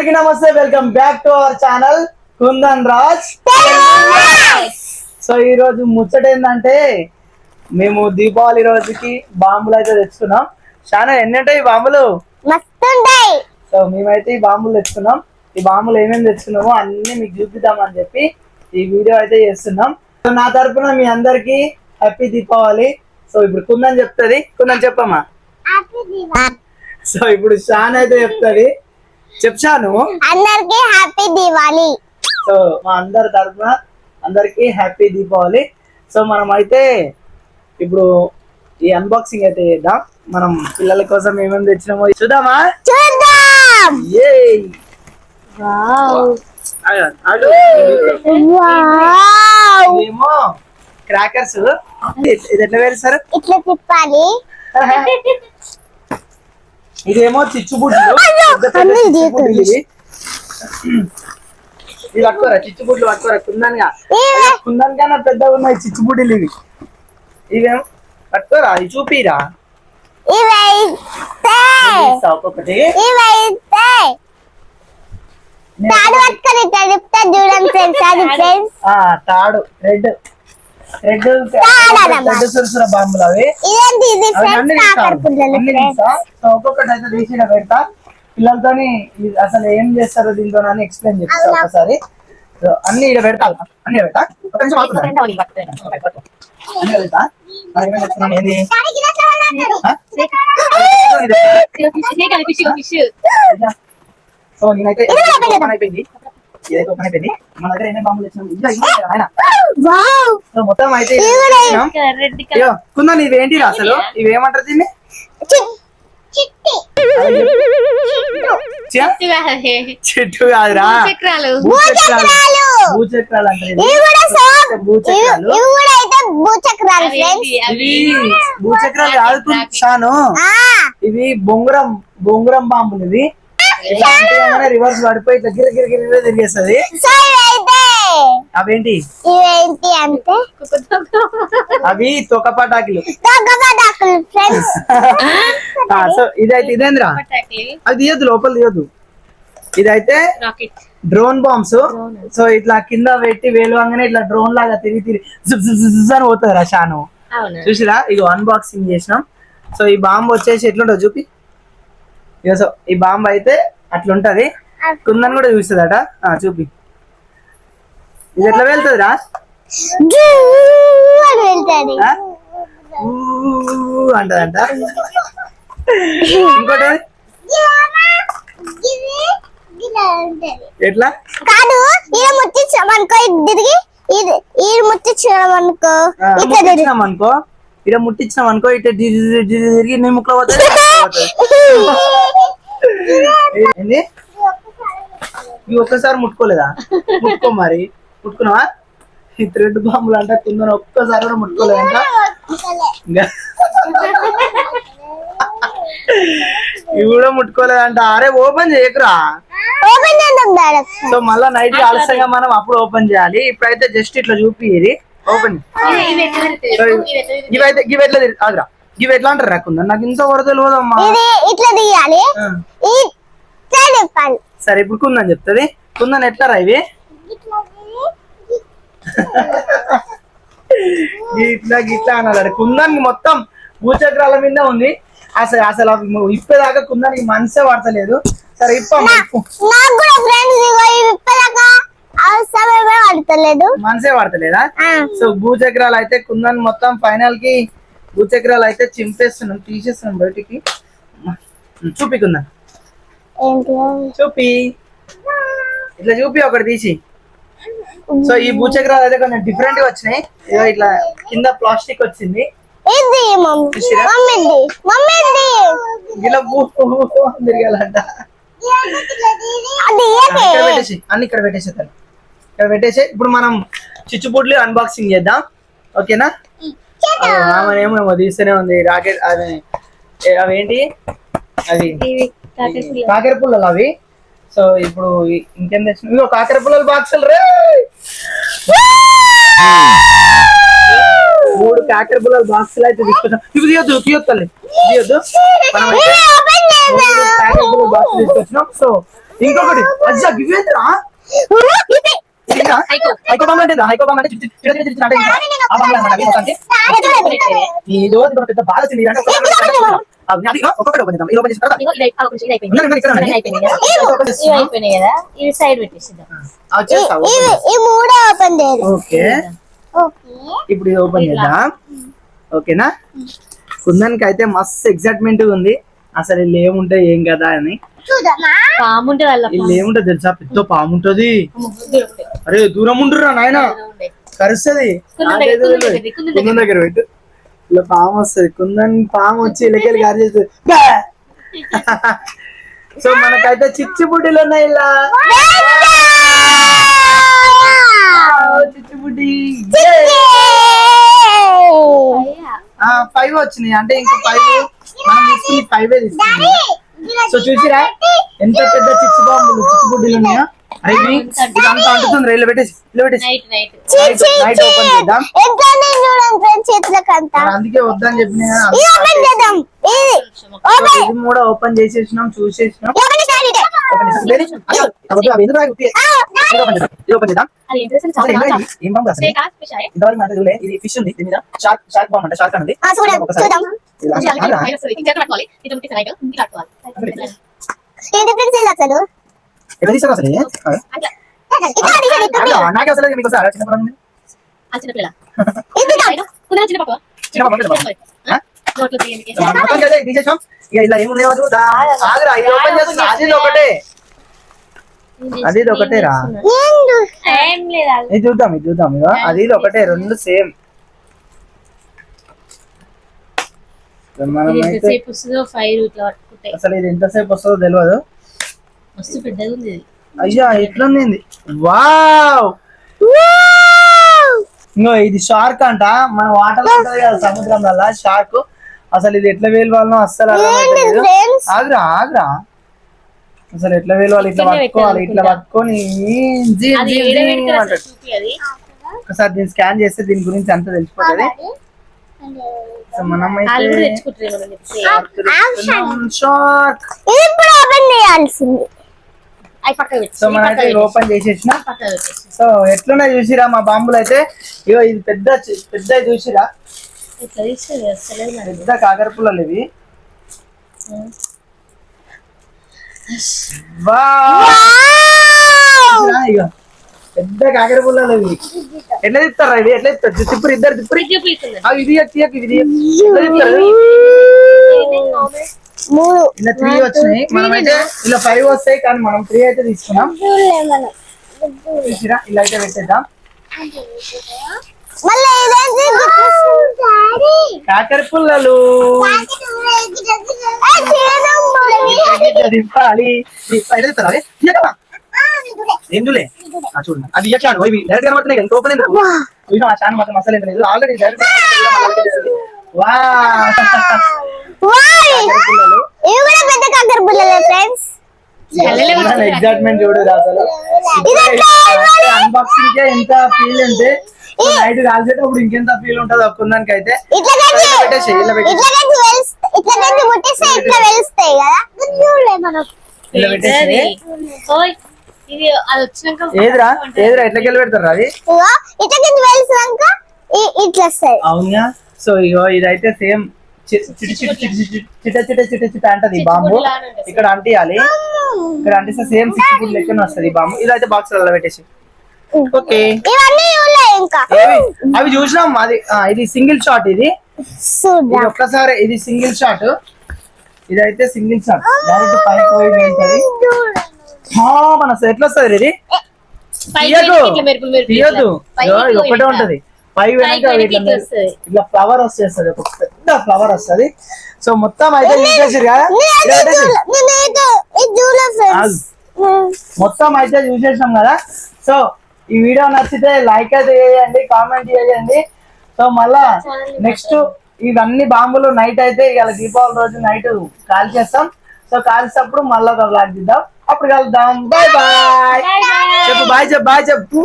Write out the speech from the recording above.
అందరికీ నమస్తే welcome back to our channel Kundan Raj. So ఈ రోజు ముచ్చట ఏంటంటే మేము దీపావళి రోజుకి బాంబులు అయితే తెచ్చుకున్నాం. చాలా ఎన్ని ఉంటాయి ఈ బాంబులు? సో మేమైతే ఈ బాంబులు తెచ్చుకున్నాం. ఈ బాంబులు ఏమేమి తెచ్చుకున్నామో అన్ని మీకు చూపిద్దామని చెప్పి ఈ వీడియో అయితే చేస్తున్నాం. సో నా తరపున మీ అందరికి హ్యాపీ దీపావళి. సో ఇప్పుడు కుందన్ చెప్తుంది. కుందన్ చెప్పమ్మా. సో ఇప్పుడు షాన్ అయితే చెప్తుంది. చెప్తాను అందరికి హ్యాపీ దివాళీ సో మా అందరి తరఫున అందరికి హ్యాపీ దీపావళి. సో మనం అయితే ఇప్పుడు ఈ అన్బాక్సింగ్ అయితే చేద్దాం. మనం పిల్లల కోసం ఏమేమి తెచ్చినామో చూద్దామా? చూద్దాం! ఏయ్! వావ్! ఇదేమో క్రాకర్స్ ఇది ఎట్లా వేస్తారు ఇట్లా తిప్పాలి. ఇదేమో చిచ్చుబుడ్లు ఇవి. ఇవి పట్టుకోరా చిచ్చుబుడ్లు పట్టుకోరా కుందన్గా ఇవే కుందన్ కన్నా పెద్దగా ఉన్నాయి చిచ్చుబుడ్లు ఇవి. ఇవేమో పట్టుకోరా ఇవి చూపిరా. ఒక్కొక్కటి. తాడు తాడు రెడ్ రెడ్ సురసుర బాంబులు అవి. ఒక్కొక్కటి అయితే తీసి పెడతా. పిల్లలతోని అసలు ఏం చేస్తారో దీంతో అని ఎక్స్ప్లెయిన్ చేస్తా ఒకసారి సో అన్ని ఇక్కడ పెడతా. అన్ని ఈడ పెడతా. ఒక నిమిషం ఆగుతుందా? అన్ని పెడతా? ఏంది. సో నేనైతే అయిపోయింది. ఇదైతే మన దగ్గర ఏమేమి బాంబులు మొత్తం అయితే కుందా ఇవేంటి అసలు? ఇవేమంటారు దీన్ని? చిట్టి. కాదురా. చక్రాలు భూచక్రాలు. భూచక్రాలు. కాదు చాను ఇవి బొంగురం బొంగురం బాంబులు ఇవి. రివర్స్ పడిపోయి ఇట్లా గిర గిర గిర గిర తిరిగేస్తుంది. అవేంటి? అంటే? అవి తొక్క పటాకులు సో ఇదైతే ఇదేంద్రా? అది తీయద్దు లోపల తీయద్దు. ఇదైతే రాకెట్ డ్రోన్ బాంబ్స్ సో ఇట్లా కింద పెట్టి వేలు అంగనే ఇట్లా డ్రోన్ లాగా తిరిగి తిరిగి అని పోతుంది రా షాను చూసిరా? ఇగో అన్బాక్సింగ్ చేసినాం. సో ఈ బాంబు వచ్చేసి ఎట్లుంటుంది చూపి. ఇక సో ఈ బాంబు అయితే అట్లుంటది కుందని కూడా చూస్తుందట ఆ, చూపి ఇది ఎట్లా వెళ్తాది? ఊ అంటదంట ఇంకోటి? ఎట్లా కాదు ఈడ ముట్టించాం అనుకో ఇది తిరిగి ఇది ఈ ముట్టించాం అనుకో ఆ, ఇట్లా తిరిగి ముట్టించినాం అనుకో ఇక ముట్టించినాం అనుకో ఇట్లా డి- డి- డి- డి- తిరిగి నీ ముక్కలో పోతుంది ఏంది ఇవి ఒక్కసారి ముట్టుకోలేదా? ముట్టుకో మరి. ముట్టుకున్నావా? ఈ థ్రెడ్ బాంబులు అంట కింద ఒక్కసారి కూడా ముట్టుకోలేదంట. ఇంకా ఇవి కూడా ముట్టుకోలేదంట. అరే ఓపెన్ చేయకురా. సో మళ్ళా నైట్ ఆలస్యంగా మనం అప్పుడు ఓపెన్ చేయాలి. ఇప్పుడైతే జస్ట్ ఇట్లా చూపి ఇది ఓపెన్? ఇవైతే ఇవి ఎట్లా ఆగురా. ఇవి ఎట్లా అంటారు రాకుందా నాకు ఇంత వరద తెలియదమ్మా ఇది ఇట్లా తీయాలి. ఇట్లా తిప్పాలి. సరే ఇప్పుడు కుందని చెప్తుంది. కుందని ఎట్లారా ఇవి? ఇట్లా గిట్లా అనాలి కుందానికి మొత్తం భూచక్రాల మీద ఉంది. అసలు అసలు ఇప్పేదాకా కుందానికి మనసే పడతలేదు. సరే ఇప్పమ్మా ఇప్పు. నాకు కూడా ఫ్రెండ్స్ ఇగో ఇవి ఇప్పదాకా అవసరమే పడతలేదు. మనసే పడతలేదా. సో భూచక్రాలు అయితే కుందన్ మొత్తం ఫైనల్కి భూచక్రాలు అయితే చింపేస్తున్నాం తీసేస్తున్నాం బయటికి. చూపి కుందన్ ఏంటి? చూపి. ఇట్లా చూపి ఒకటి తీసి. సో ఈ భూచక్రాలు అయితే కొంచెం డిఫరెంట్గా వచ్చినాయి. ఇట్లా కింద ప్లాస్టిక్ వచ్చింది. ఇలా తిరగాలంట. అన్ని ఇక్కడ పెట్టేసి తను. ఇక్కడ పెట్టేసి ఇప్పుడు మనం చిచ్చుపుడ్లు అన్బాక్సింగ్ చేద్దాం. ఓకేనా? ఆమెనేమో తీస్తూనే ఉంది. రాకెట్ అది అవేంటి పుల్ల. కాకర పుల్లలు. అవి. సో ఇప్పుడు ఇంకేం తెచ్చిన? కాకర పుల్లల బాక్సులు రే మూడు కాకర పుల్లల బాక్సులు అయితే తీసుకొచ్చాం ఇవి తీయొద్దు తీయొద్దు తీయొద్దు. మూడు కాకర పుల్లల బాక్సులు తీసుకొచ్చినాం. సో ఇంకొకటి. అజ్జా గివేంద్రా అంటే అంటే అంటే ఆ అన్నమాట. మొత్తానికి. ఈ రోజు పెద్ద బాధ వచ్చింది అంటే ఒక్కొక్కటి ఓపెన్ చేద్దాం ఓపెన్ చేసిన తర్వాత. Side okay. ఇప్పుడు ఓపెన్ చేద్దాం. ఓకేనా? కుందన్కి అయితే మస్తు ఎక్సైట్మెంట్ ఉంది. అసలు ఏముంటాయి ఏం కదా అని. పాము. ఏముంటుంది తెలుసా? పెద్ద పాము ఉంటది. అరే దూరం ఉంటురా నాయన. కరుస్తుంది. కుందన్ దగ్గర, పెట్టు ఇలా పాము వస్తుంది. కుందన్ పాము వచ్చి ఇళ్ళకెళ్ళి గారి చేస్తుంది! సో మనకైతే చిచ్చుబుడ్డిలు ఉన్నాయి ఇలా. చిచ్చుబుడ్డి ఫైవ్ వచ్చినాయి. అంటే ఇంకా ఫైవ్ మనం తీసుకుని ఫైవ్ తీసుకున్నాం. సో చూసిరా? ఎంత పెద్ద చిచ్చు బాంబులు చిచ్చుబుడ్డిలు ఉన్నాయో అరే ఇవి ఇదంతా అంటుతుంది రైలు పెట్టేసి ఇలా పెట్టేసి. Night night. Night night open చేద్దాం. ఎట్లనే చూడండి ఫ్రెండ్స్ చేతులకంతా. మరి అందుకే వద్దని చెప్పిన కూడా ఓపెన్ చేసేసినాం చూసేసినాం. ఇది ఫిష్ ఉంది. దీని మీద షార్క్ బాంబు అంటే. ఏంటి ఫ్రెండ్స్ ఇది అసలు? ఎట్లా తీసారు అసలు. నాకే అసలు మీకు చిన్నప్పుడు నుండి? ఇది ఇలా ఏముంది ఆగ్రా చేస్తున్నా అది ఒకటే. అది ఇది చూద్దాం ఇది చూద్దాం. ఇక అది ఇది ఒకటే రెండు సేమ్. అసలు ఇది ఎంతసేపు వస్తుందో తెలియదు అయ్యా ఎట్లుంది ఇది? వావ్! ఇంకో ఇది షార్క్ అంట. మన వాటర్ ఉంటది కదా సముద్రంలో షార్క్. అసలు ఇది ఎట్లా వేలు వాళ్ళనో అస్సలు ఆగ్రా ఆగ్రా. అసలు ఎట్లా వేలు వాళ్ళు ఇట్లా పట్టుకోవాలి ఇట్లా పట్టుకొని ఒకసారి దీన్ని స్కాన్ చేస్తే దీని గురించి అంతా తెలిసిపోతుంది. మనం అయితే ఓపెన్ సో చేసేసిన. సో ఎట్లున్నాయి చూసిరా మా బాంబులు అయితే ఇగో ఇది పెద్ద పెద్ద చూసిరా. ఇట్లా పెద్ద కాకర పుల్లలు ఇవి పెద్ద కాకర పుల్లలు ఇవి. ఎట్లా తిప్పుతారా ఇవి? ఎట్లా తిప్పుతారు తిప్పుడు ఇద్దరు ఆ, ఇది తీయకు, ఇది ఇలా త్రీ వచ్చినాయి. మనం అయితే ఇలా ఫైవ్ వస్తాయి కానీ మనం త్రీ అయితే తీసుకున్నాం. ఇలా అయితే పెట్టేద్దాం. కాకర పుల్లలు. దింపాలి. ఎందులే ఆ, చూడండి అది ఇయ్యచ్చాను ఇవి డైరెక్ట్ కనబడుతున్నాయి ఇంకా ఓపెన్ చూసినా ఆ ఛానల్ మాత్రం అసలు లేదు ఆల్రెడీ డైరెక్ట్ వా. పుల్లలు ఇవి కూడా పెద్ద కంకర పుల్లలే ఫ్రెండ్స్ ఎగ్జైట్మెంట్ చూడు అసలు. అన్బాక్సింగ్ ఎంత ఫీల్ ఉంటే నైట్ కాల్చేటప్పుడు ఇంకెంత ఫీల్ ఉంటుంది ఒక్కొందానికి అయితే పెట్టేసి ఇలా పెట్టేసి ఏదిరా? ఏదిరా? ఎట్లకి వెళ్ళి పెడతారు అది? ఇట్లా అవునా? సో ఇగో ఇదైతే సేమ్ చిట చిట చిట చిట చిట చిట చిట అంటది బాంబు. ఇక్కడ అంటియాలి. ఇక్కడ అంటిస్తే సేమ్ సిక్స్ ఫుడ్ లెక్కన వస్తుంది బాంబు. ఇదైతే బాక్స్లో పెట్టేసి ఓకే. ఇవన్నీ ఇంకా. అవి చూసినాం. అది ఇది సింగిల్ షాట్ ఇది. ఒక్కసారి ఇది సింగిల్ షాట్. ఇదైతే సింగిల్ షాట్. డైరెక్ట్ పైకి పోయి వెళ్తుంది మన ఎట్లా వస్తుంది ఇది. తీయద్దు. ఇట్లా. ఉంటది. పై వెనక ఇట్లా ఫ్లవర్ వచ్చేస్తుంది ఒక పెద్ద ఫ్లవర్ వస్తది. సో మొత్తం అయితే చూసేసారు కదా? మొత్తం అయితే చూసేసాం కదా? సో ఈ వీడియో నచ్చితే లైక్ అయితే చేయండి కామెంట్ చేయండి. సో మళ్ళా నెక్స్ట్ ఇవన్నీ బాంబులు నైట్ అయితే ఇవాళ దీపావళి రోజు నైట్ కాల్ చేస్తాం. సో కాల్చేటప్పుడు మళ్ళీ ఒక బ్లాగ్ దిద్దాం అప్పుడు కలుద్దాం. బాయ్ బాయ్ చెప్పు బాయ్ చెప్పు బాయ్ చెప్పు.